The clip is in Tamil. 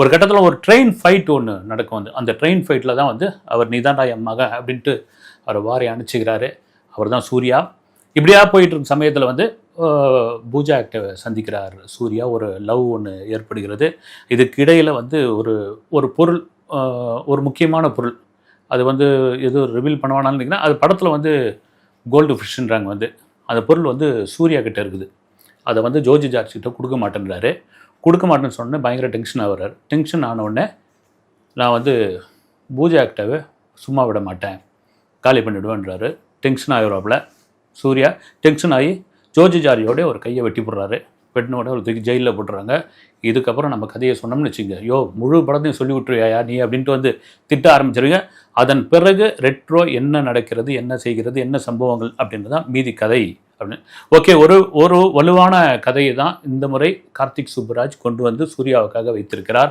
ஒரு கட்டத்தில் ஒரு ட்ரெயின் ஃபைட் ஒன்று நடக்கும் வந்து. அந்த ட்ரெயின் ஃபைட்டில் தான் வந்து அவர் நீதான்டா என் மகன் அப்படின்ட்டு அவர் வாரி அனுப்பிச்சிக்கிறாரு. அவர் தான் சூர்யா. இப்படியா போயிட்டு இருக்க சமயத்தில் வந்து பூஜா ஆக்டை சந்திக்கிறார் சூர்யா. ஒரு லவ் ஒன்று ஏற்படுகிறது. இதுக்கு இடையில் வந்து ஒரு ஒரு பொருள் ஒரு முக்கியமான பொருள். அது வந்து எதுவும் ரிவீல் பண்ணுவானான்னு நினைக்கிறேன். அது படத்தில் வந்து கோல்டு ஃபிஷ்ன்றாங்க வந்து. அந்த பொருள் வந்து சூர்யா கிட்டே இருக்குது. அதை வந்து ஜோஜி ஜார்ஜ் கிட்ட கொடுக்க மாட்டேன்றாரு. கொடுக்க மாட்டேன்னு சொன்னே பயங்கர டென்ஷன் ஆகிறார் டென்ஷன் ஆனவுடனே நான் வந்து பூஜா ஆக்டாவை சும்மா விட மாட்டேன். காலி பண்ணிவிடுவேன்றாரு டென்ஷன் ஆகிடுவாப்புல சூர்யா டென்ஷன் ஆகி ஜோஜி ஜாரியோட ஒரு கையை வெட்டி போடுறாரு. வெட்டினோட ஒரு தூக்கி ஜெயிலில் போட்டுறாங்க. இதுக்கப்புறம் நம்ம கதையை சொன்னோம்னு வச்சுங்க. யோ முழு படத்தையும் சொல்லி விட்டுருவியா நீ அப்படின்ட்டு வந்து திட்ட ஆரம்பிச்சிருங்க அதன் பிறகு ரெட்ரோ என்ன நடக்கிறது என்ன செய்கிறது என்ன சம்பவங்கள் அப்படின்றது தான் மீதி கதை. அப்படின்னு. ஓகே ஒரு ஒரு வலுவான கதையை தான் இந்த முறை கார்த்திக் சுப்புராஜ் கொண்டு வந்து சூர்யாவுக்காக வைத்திருக்கிறார்.